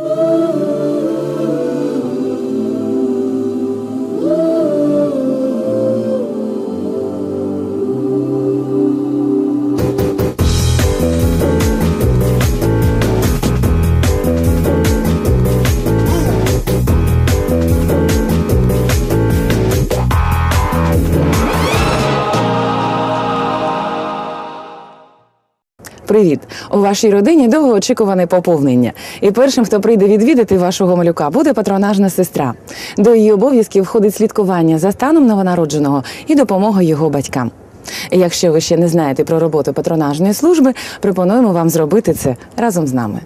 Ooh. Привіт! У вашій родині довгоочікуване поповнення. І першим, хто прийде відвідати вашого малюка, буде патронажна сестра. До її обов'язків входить слідкування за станом новонародженого і допомога його батькам. Якщо ви ще не знаєте про роботу патронажної служби, пропонуємо вам зробити це разом з нами.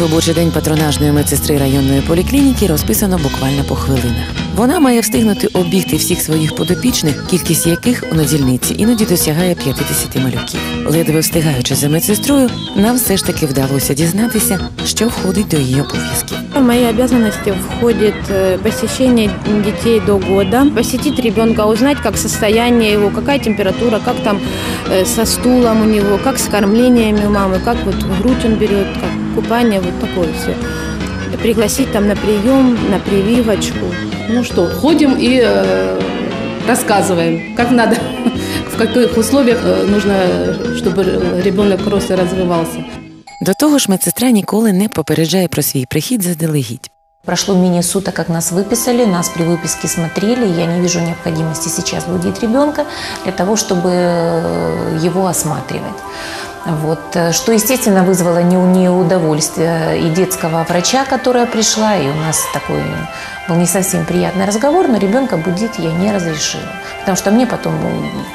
Робочий день патронажної медсестри районної поліклініки розписано буквально по хвилинах. Вона має встигнути обігти всіх своїх подопічних, кількість яких у надільниці іноді досягає 50 малюків. Ледве встигаючи за медсестрою, нам все ж таки вдалося дізнатися, що входить до її обов'язків. В мои обязанности входит э, посещение детей до года, посетить ребенка, узнать, как состояние его, какая температура, как там э, со стулом у него, как с кормлениями у мамы, как вот грудь он берет, как купание, вот такое все. Пригласить там на прием, на прививочку. Ну что, ходим и э, рассказываем, как надо, в каких условиях э, нужно, чтобы ребенок рос и развивался. До того ж, медсестра ніколи не попереджає про свій прихід заздалегідь. Прошло менее суток, как нас выписали, нас при выписке смотрели. Я не вижу необходимости сейчас будить ребенка для того, чтобы э, его осматривать. Вот, э, что, естественно, вызвало не- неудовольствие и детского врача, которая пришла, и у нас такой был не совсем приятный разговор, но ребенка будить я не разрешила. Потому что мне потом,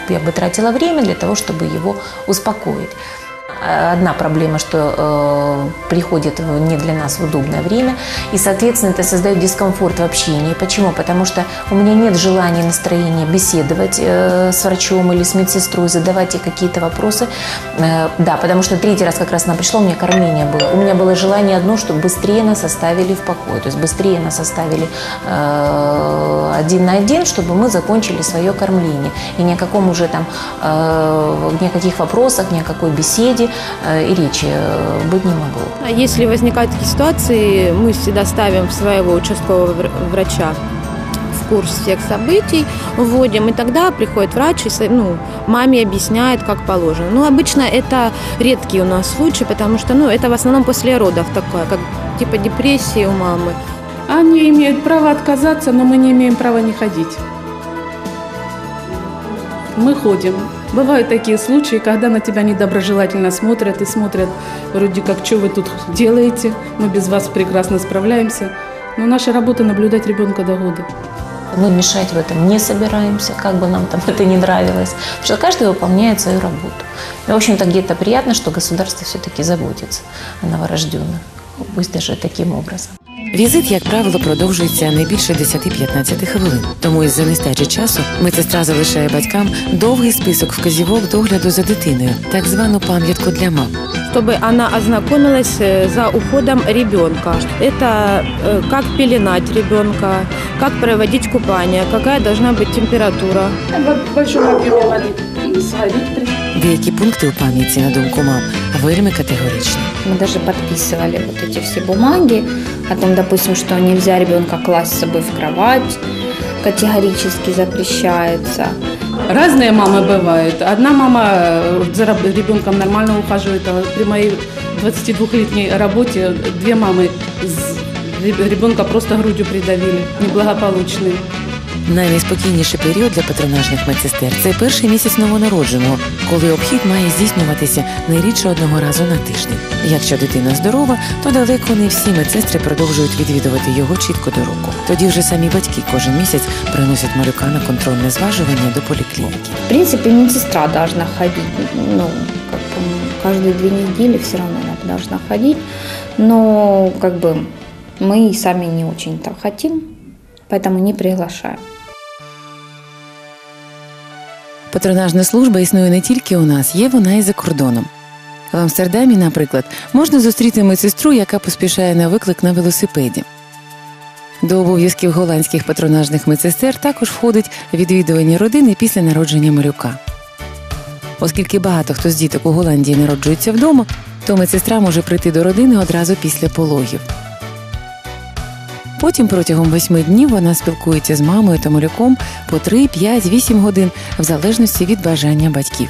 я бы тратила время для того, чтобы его успокоить. Одна проблема, что э, приходит не для нас в удобное время, и, соответственно, это создает дискомфорт в общении. Почему? Потому что у меня нет желания, настроения беседовать э, с врачом или с медсестрой, задавать ей какие-то вопросы. Э, да, потому что третий раз как раз она пришла, у меня кормление было. У меня было желание одно, чтобы быстрее нас оставили в покое, то есть быстрее нас оставили э, один на один, чтобы мы закончили свое кормление. И ни о каком уже там, э, ни о каких вопросах, ни о какой беседе и речи э, быть не могло. А если возникают такие ситуации, мы всегда ставим своего участкового вр- врача в курс всех событий, вводим, и тогда приходит врач и ну, маме объясняет, как положено. Ну, обычно это редкие у нас случаи, потому что ну, это в основном после родов такое, как типа депрессии у мамы. Они имеют право отказаться, но мы не имеем права не ходить. Мы ходим. Бывают такие случаи, когда на тебя недоброжелательно смотрят и смотрят, вроде как, что вы тут делаете, мы без вас прекрасно справляемся. Но наша работа наблюдать ребенка до года. Мы мешать в этом не собираемся, как бы нам там это не нравилось. Потому что каждый выполняет свою работу. И, в общем-то, где-то приятно, что государство все-таки заботится о новорожденных. Пусть даже таким образом. Візит, як правило, продовжується не більше 10-15 хвилин. Тому із-за нестачі часу медсестра залишає батькам довгий список вказівок догляду за дитиною, так звану пам'ятку для мам. чтобы она ознакомилась э, за уходом ребенка. Это э, как пеленать ребенка, как проводить купание, какая должна быть температура. В большом объеме воды и сварить при Деякі пункти у пам'ятці, на думку мам, вельми категоричні. Мы даже подписывали вот эти все бумаги о том, допустим, что нельзя ребенка класть с собой в кровать, категорически запрещается. Разные мамы бывают. Одна мама э, за раб- ребенком нормально ухаживает, а при моей 22-летней работе две мамы с- реб- ребенка просто грудью придавили, неблагополучные. Найнеспокійніший період для патронажних медсестер це перший місяць новонародженого, коли обхід має здійснюватися не рідше одного разу на тиждень. Якщо дитина здорова, то далеко не всі медсестри продовжують відвідувати його чітко до року. Тоді вже самі батьки кожен місяць приносять малюка на контрольне зважування до поліклініки. В принципе, медсестра должна ходить, ну, как бы, каждые две недели все равно она должна ходить, но как бы мы и сами не очень-то хотим, поэтому не приглашаем. Патронажна служба існує не тільки у нас, є вона і за кордоном. В Амстердамі, наприклад, можна зустріти медсестру, яка поспішає на виклик на велосипеді. До обов'язків голландських патронажних медсестер також входить відвідування родини після народження малюка. Оскільки багато хто з діток у Голландії народжується вдома, то медсестра може прийти до родини одразу після пологів. Потім протягом восьми днів вона спілкується з мамою та малюком по 3, 5, 8 годин в залежності від бажання батьків.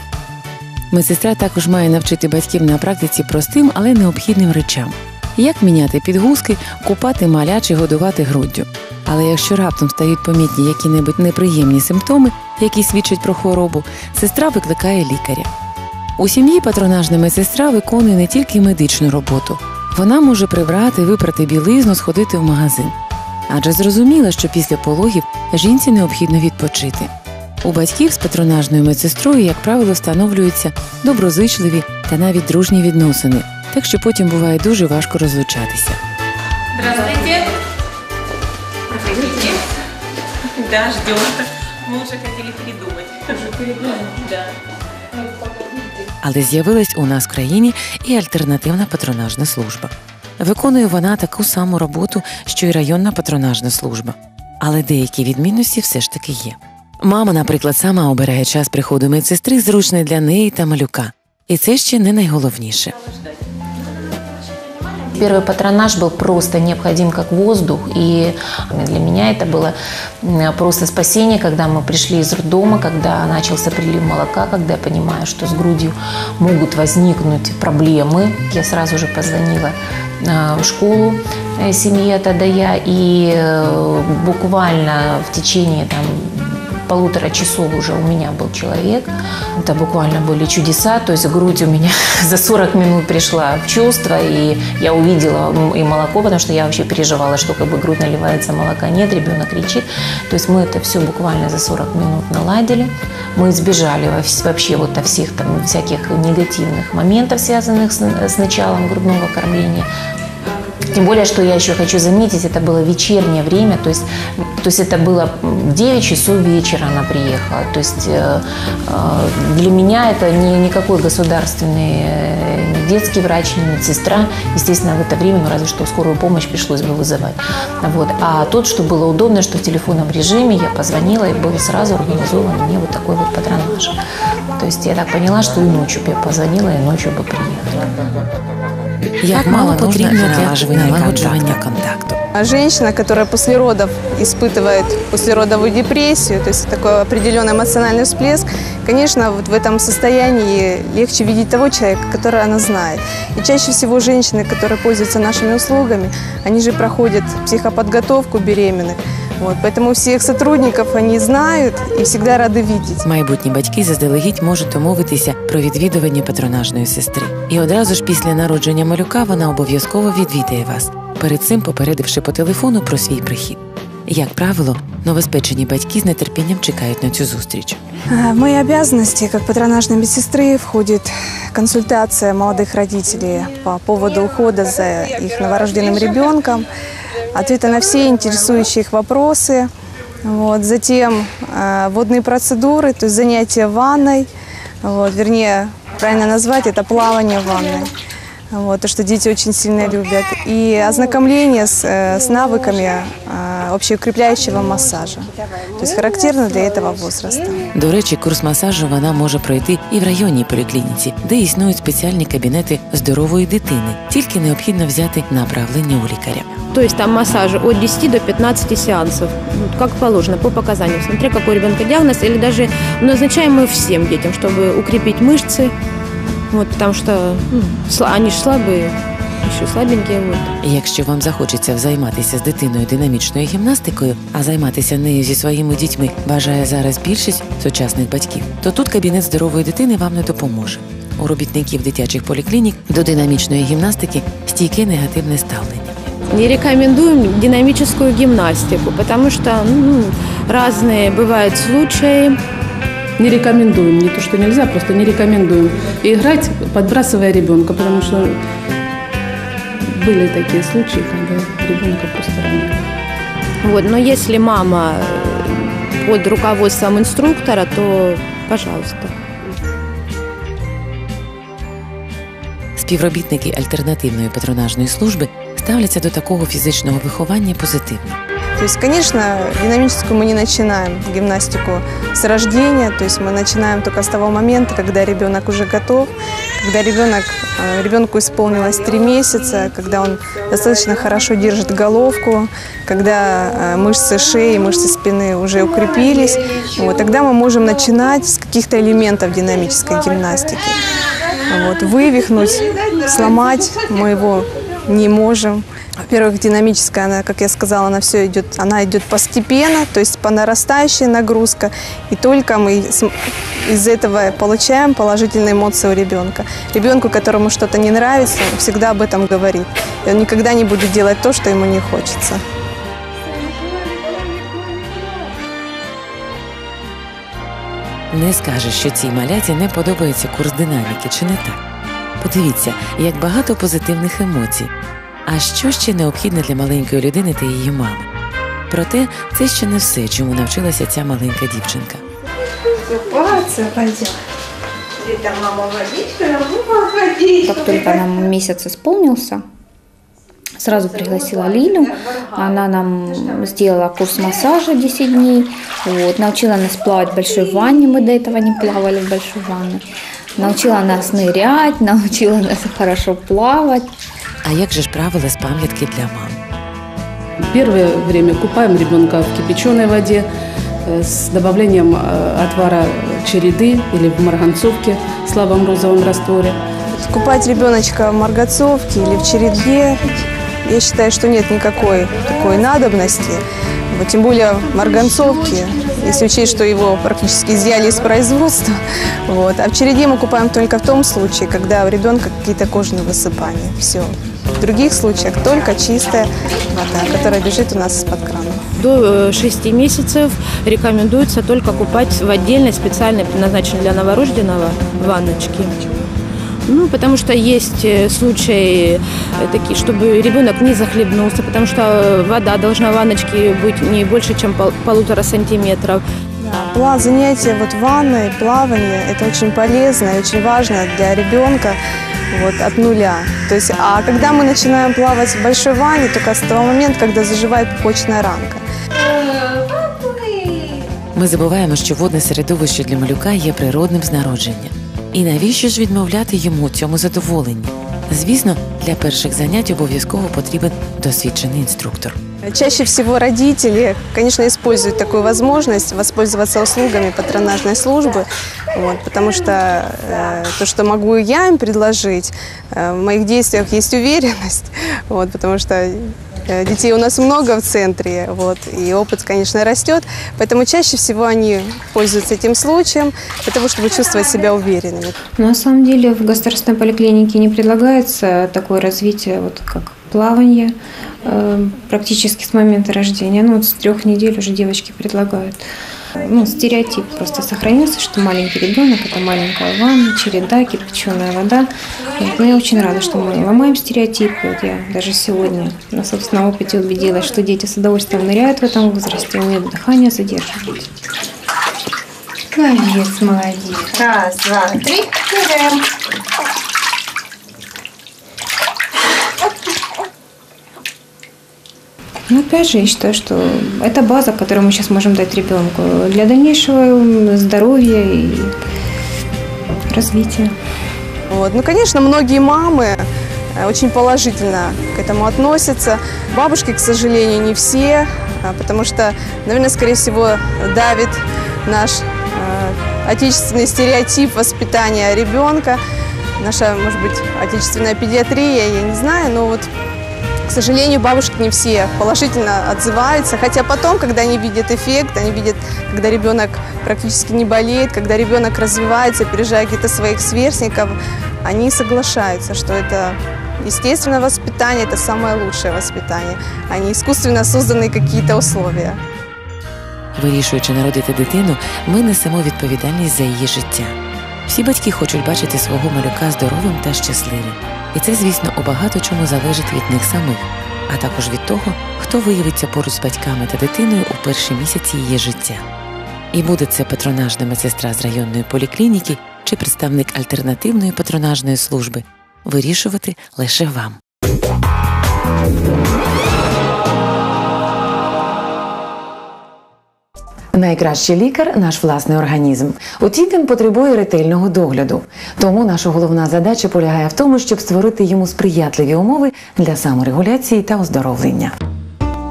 Медсестра також має навчити батьків на практиці простим, але необхідним речам: як міняти підгузки, купати маля чи годувати груддю. Але якщо раптом стають помітні які-небудь неприємні симптоми, які свідчать про хворобу, сестра викликає лікаря. У сім'ї патронажна медсестра виконує не тільки медичну роботу, вона може прибрати, випрати білизну, сходити в магазин. Адже зрозуміло, що після пологів жінці необхідно відпочити. У батьків з патронажною медсестрою, як правило, встановлюються доброзичливі та навіть дружні відносини, так що потім буває дуже важко розлучатися. Здравствуйте. Проходите. Да, ждем. Мы уже хотели передумать. Уже передумать? Да. Але з'явилась у нас в країні і альтернативна патронажна служба. Виконує вона таку саму роботу, що й районна патронажна служба. Але деякі відмінності все ж таки є. Мама, наприклад, сама обирає час приходу медсестри, зручний для неї та малюка. І це ще не найголовніше. Первый патронаж был просто необходим как воздух, и для меня это было просто спасение, когда мы пришли из роддома, когда начался прилив молока, когда я понимаю, что с грудью могут возникнуть проблемы. Я сразу же позвонила э, в школу э, семьи тогда я, и э, буквально в течение там, полутора часов уже у меня был человек. Это буквально были чудеса. То есть грудь у меня за 40 минут пришла в чувство, и я увидела и молоко, потому что я вообще переживала, что как бы грудь наливается, молока нет, ребенок кричит. То есть мы это все буквально за 40 минут наладили. Мы избежали вообще вот от всех там всяких негативных моментов, связанных с, с началом грудного кормления. Тем более, что я еще хочу заметить, это было вечернее время, то есть, то есть это было в 9 часов вечера она приехала. То есть э, э, для меня это не никакой государственный э, детский врач, ни медсестра. Естественно, в это время, ну разве что скорую помощь пришлось бы вызывать. Вот. А тот, что было удобно, что в телефонном режиме я позвонила, и был сразу организован мне вот такой вот патронаж. То есть я так поняла, что и ночью бы я позвонила, и ночью бы приехала. Як мало потрібно для налагоджування контакту. А Женщина, которая после родов испытывает послеродовую депрессию, то есть такой определенный эмоциональный всплеск, конечно, вот в этом состоянии легче видеть того человека, которого она знает. И чаще всего женщины, которые пользуются нашими услугами, они же проходят психоподготовку беременных. Вот, поэтому всех сотрудников они знают и всегда рады видеть. Майбутні батьки заздалегідь можуть домовитися про відвідування патронажної сестри. І одразу ж після народження малюка вона обов'язково відвідає вас, перед цим попередивши по телефону про свій прихід. Як правило, новоспечені батьки з нетерпінням чекають на цю зустріч. А, В мои обязанности как патронажной медсестры входит консультация молодых родителей по поводу ухода за их новорожденным ребенком, ответы на все интересующие их вопросы, вот, затем э, водные процедуры, то есть занятия в ванной, вот, вернее, правильно назвать это плавание в ванной. Вот, то, что дети очень сильно любят. И ознакомление с, э, с навыками э, общеукрепляющего массажа. То есть характерно для этого возраста. До речі, курс масажу вона може пройти і в районній поліклініці, де існують спеціальні кабінети здорової дитини. Тільки необхідно взяти направлення у лікаря. То есть там массажи от 10 до 15 сеансов, ну, как положено, по показаниям, смотря какой у ребенка диагноз, или даже назначаем мы всем детям, чтобы укрепить мышцы, вот, потому что ну, сла- они же слабые, еще слабенькие. Вот. І якщо вам захочеться займатися з дитиною динамічною гімнастикою, а займатися нею зі своїми дітьми бажає зараз більшість сучасних батьків, то тут кабінет здорової дитини вам не допоможе. У робітників дитячих поліклінік до динамічної гімнастики стійке негативне ставлення. Не рекомендуем динамическую гимнастику, потому что ну, разные бывают случаи. Не рекомендуем, не то, что нельзя, просто не рекомендуем играть, подбрасывая ребенка, потому что были такие случаи, когда ребенка просто ранили. Вот, но если мама э, под руководством инструктора, то пожалуйста. Співробітники альтернативної патронажної служби ставляться до такого фізичного виховання позитивно. То есть, конечно, динамическую мы не начинаем гимнастику с рождения, то есть мы начинаем только с того момента, когда ребенок уже готов, когда ребенок, э, ребенку исполнилось три месяца, когда он достаточно хорошо держит головку, когда э, мышцы шеи, мышцы спины уже укрепились, вот, тогда мы можем начинать с каких-то элементов динамической гимнастики. Вот, вывихнуть, сломать мы его не можем. Во-первых, динамическая, она, как я сказала, она все идет, она идет постепенно, то есть по нарастающей нагрузка, и только мы из этого получаем положительные эмоции у ребенка. Ребенку, которому что-то не нравится, он всегда об этом говорит. И он никогда не будет делать то, что ему не хочется. Не скажеш, що цій маляті не подобається курс динаміки, чи не так? Подивіться, як багато позитивних емоцій. А що ще необхідне для маленької людини та її мами? Проте це ще не все, чому навчилася ця маленька дівчинка. Купаться пойдем. Где там мама водичка, ну водичка. Как только нам месяц исполнился, сразу пригласила Лилю. Она нам сделала курс массажа 10 дней. Вот, научила нас плавать в большой ванне. Мы до этого не плавали в большой ванне. Научила нас нырять, научила нас хорошо плавать. А як же ж правила з пам'ятки для мам? Первое время купаем ребенка в кипяченой воде с добавлением э, отвара череды или в марганцовке в слабом розовом растворе. Купать ребеночка в маргацовке или в чередге, я считаю, что нет никакой такой надобности. Вот, тем более в марганцовке, если учесть, что его практически изъяли из производства. Вот. А в череде мы купаем только в том случае, когда у ребенка какие-то кожные высыпания. Все. В других случаях только чистая вода, которая бежит у нас из-под крана. До 6 месяцев рекомендуется только купать в отдельной специальной, предназначенной для новорожденного, ванночке. Ну, потому что есть э, случаи э, такие, чтобы ребенок не захлебнулся, потому что вода должна в ванночке быть не больше, чем пол- полутора сантиметров. Пла- Занятие вот ванной, плавание – это очень полезно и очень важно для ребенка вот, от нуля. То есть, а когда мы начинаем плавать в большой ванне, только с того момента, когда заживает пупочная ранка. Ми забуваємо, що водне середовище для малюка є природним з народження. І навіщо ж відмовляти йому цьому задоволенні? Звісно, для перших занять обов'язково потрібен досвідчений інструктор. Чаще всего родители, конечно, используют такую возможность воспользоваться услугами патронажной службы, вот, потому что э, то, что могу я им предложить, э, в моих действиях есть уверенность, вот, потому что э, детей у нас много в центре, вот, и опыт, конечно, растет, поэтому чаще всего они пользуются этим случаем для того, чтобы чувствовать себя уверенными. На самом деле в государственной поликлинике не предлагается такое развитие, вот как плавание, э, практически с момента рождения. Ну, вот с трех недель уже девочки предлагают. Ну, стереотип просто сохранился, что маленький ребенок – это маленькая ванна, череда, кипяченая вода. Вот, но я очень рада, что мы ломаем стереотипы. Вот я даже сегодня на собственном опыте убедилась, что дети с удовольствием ныряют в этом возрасте, умеют дыхание задерживать. Молодец, молодец. Раз, два, три. Ныряем. Ну, опять же, я считаю, что это база, которую мы сейчас можем дать ребенку для дальнейшего здоровья и развития. Вот. Ну, конечно, многие мамы э, очень положительно к этому относятся. Бабушки, к сожалению, не все, а, потому что, наверное, скорее всего, давит наш э, отечественный стереотип воспитания ребенка. Наша, может быть, отечественная педиатрия, я не знаю, но вот к сожалению, бабушки не все положительно отзываются, хотя потом, когда они видят эффект, они видят, когда ребенок практически не болеет, когда ребенок развивается, опережая каких-то своих сверстников, они соглашаются, что это естественное воспитание, это самое лучшее воспитание, а не искусственно созданные какие-то условия. Вирішуючи народити дитину, ми несемо відповідальність за її життя. Всі батьки хочуть бачити свого малюка здоровим та щасливим. І це, звісно, у багато чому залежить від них самих, а також від того, хто виявиться поруч з батьками та дитиною у перші місяці її життя. І буде це патронажна медсестра з районної поліклініки чи представник альтернативної патронажної служби, вирішувати лише вам. Найкращий лікар наш власний організм. Утім, він потребує ретельного догляду. Тому наша головна задача полягає в тому, щоб створити йому сприятливі умови для саморегуляції та оздоровлення.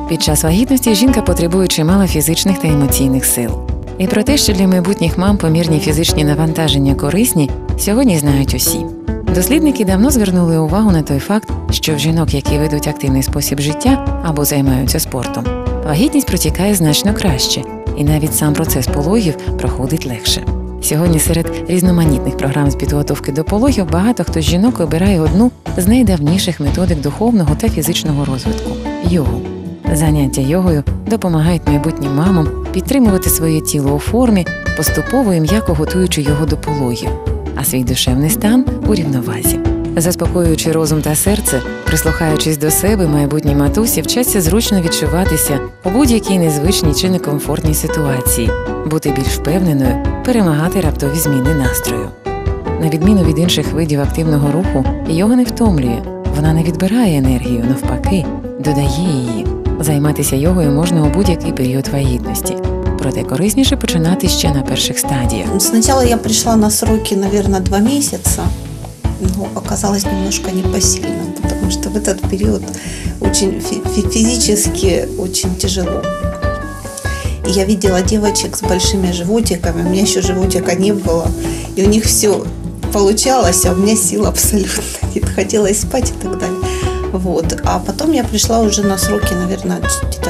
Під час вагітності жінка потребує чимало фізичних та емоційних сил. І про те, що для майбутніх мам помірні фізичні навантаження корисні, сьогодні знають усі. Дослідники давно звернули увагу на той факт, що в жінок, які ведуть активний спосіб життя або займаються спортом, вагітність протікає значно краще, і навіть сам процес пологів проходить легше. Сьогодні серед різноманітних програм з підготовки до пологів багато хто з жінок обирає одну з найдавніших методик духовного та фізичного розвитку йогу. Заняття йогою допомагають майбутнім мамам підтримувати своє тіло у формі, поступово і м'яко готуючи його до пологів, а свій душевний стан у рівновазі. Заспокоюючи розум та серце, прислухаючись до себе, майбутні матусі вчаться зручно відчуватися у будь-якій незвичній чи некомфортній ситуації, бути більш впевненою, перемагати раптові зміни настрою. На відміну від інших видів активного руху, йога не втомлює, вона не відбирає енергію, навпаки, додає її. Займатися йогою можна у будь-який період вагітності, проте корисніше починати ще на перших стадіях. Сначала я пришла на сроки, наверное, два месяца, но оказалось немножко непосильно, потому что в этот период очень фи- фи- физически очень тяжело. И я видела девочек с большими животиками, у меня еще животика не было, и у них все получалось, а у меня сил абсолютно нет, хотелось спать и так далее. Вот. А потом я пришла уже на сроки, наверное, где-то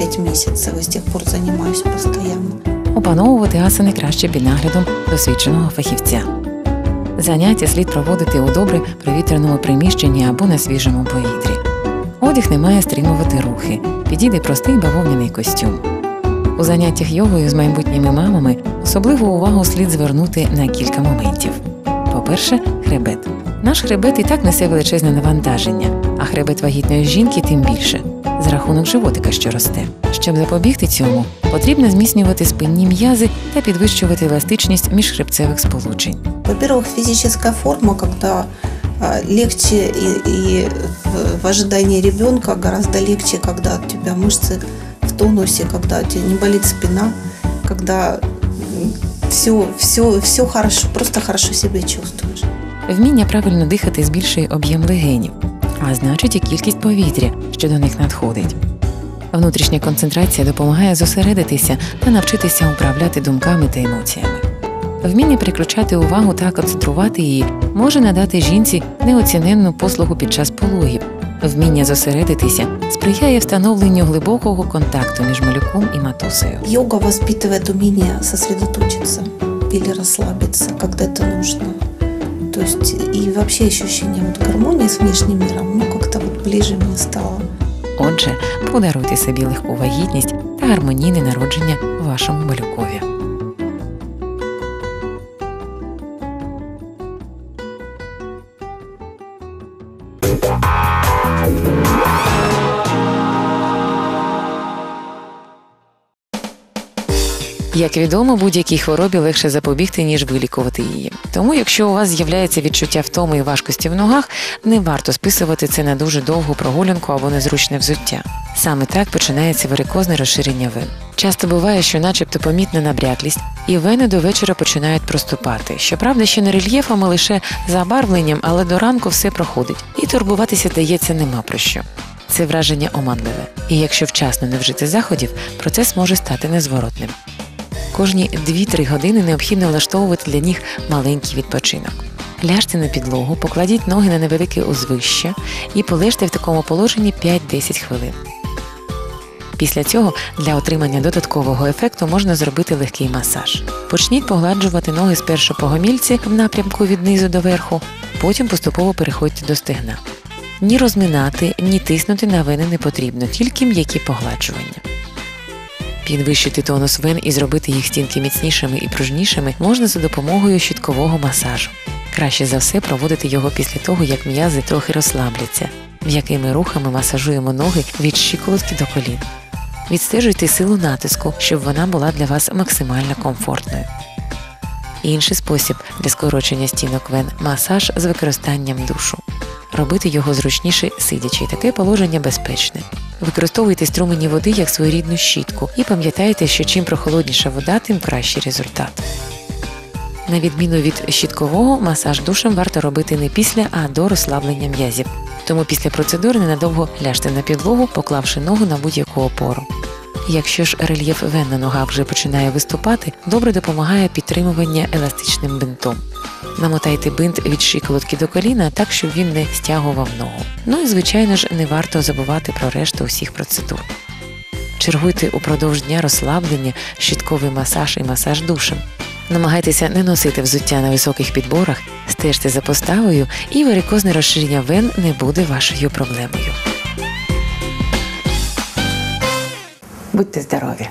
4-5 месяцев, и с тех пор занимаюсь постоянно. Опановувати асани краще під наглядом досвідченого фахівця. Заняття слід проводити у добре провітряному приміщенні або на свіжому повітрі. Одяг не має стримувати рухи, підійде простий бавовняний костюм. У заняттях йогою з майбутніми мамами особливу увагу слід звернути на кілька моментів. По-перше, хребет. Наш хребет і так несе величезне навантаження, а хребет вагітної жінки тим більше за рахунок животика, що росте. Щоб запобігти цьому, потрібно зміцнювати спинні м'язи та підвищувати еластичність міжхребцевих сполучень. Во-первых, физическая форма, когда а, легче и, и в, в ожидании ребенка гораздо легче, когда у тебя мышцы в тонусе, когда у тебя не болит спина, когда все, все, все хорошо, просто хорошо себя чувствуешь. Вміння правильно дихати збільшує об'єм легенів, а значить і кількість повітря, що до них надходить. Внутрішня концентрація допомагає зосередитися та навчитися управляти думками та емоціями. Вміння переключати увагу та концентрувати її може надати жінці неоціненну послугу під час пологів. Вміння зосередитися сприяє встановленню глибокого контакту між малюком і матусею. Йога воспитывает умение сосредоточиться или расслабиться, когда это нужно. То есть и вообще ощущение вот гармонии с внешним миром, ну как-то вот ближе мне стало. Отже, подаруйте собі легку вагітність та гармонійне народження вашому малюкові. Як відомо, будь-якій хворобі легше запобігти, ніж вилікувати її. Тому, якщо у вас з'являється відчуття втоми і важкості в ногах, не варто списувати це на дуже довгу прогулянку або незручне взуття. Саме так починається варикозне розширення вен. Часто буває, що, начебто, помітна набряклість, і вени до вечора починають проступати. Щоправда, ще не рельєфом, а лише забарвленням, але до ранку все проходить, і турбуватися дається нема про що. Це враження оманливе, і якщо вчасно не вжити заходів, процес може стати незворотним. Кожні 2-3 години необхідно влаштовувати для ніг маленький відпочинок. Ляжте на підлогу, покладіть ноги на невелике узвище і полежте в такому положенні 5-10 хвилин. Після цього для отримання додаткового ефекту можна зробити легкий масаж. Почніть погладжувати ноги спершу по гомільці в напрямку від низу до верху, потім поступово переходьте до стегна. Ні розминати, ні тиснути на вени не потрібно, тільки м'які погладжування. Підвищити тонус вен і зробити їх стінки міцнішими і пружнішими можна за допомогою щіткового масажу. Краще за все проводити його після того, як м'язи трохи розслабляться. М'якими рухами масажуємо ноги від щиколотки до колін. Відстежуйте силу натиску, щоб вона була для вас максимально комфортною. Інший спосіб для скорочення стінок вен масаж з використанням душу. Робити його зручніше сидячи, таке положення безпечне. Використовуйте струмені води як своєрідну щітку і пам'ятайте, що чим прохолодніша вода, тим кращий результат. На відміну від щіткового, масаж душем варто робити не після, а до розслаблення м'язів. Тому після процедури ненадовго ляжте на підлогу, поклавши ногу на будь-яку опору. Якщо ж рельєф вен на ногах вже починає виступати, добре допомагає підтримування еластичним бинтом. Намотайте бинт від щиколотки до коліна так, щоб він не стягував ногу. Ну і звичайно ж не варто забувати про решту усіх процедур. Чергуйте упродовж дня розслаблення, щітковий масаж і масаж душем. Намагайтеся не носити взуття на високих підборах, стежте за поставою, і варикозне розширення вен не буде вашою проблемою. Будьте здорові!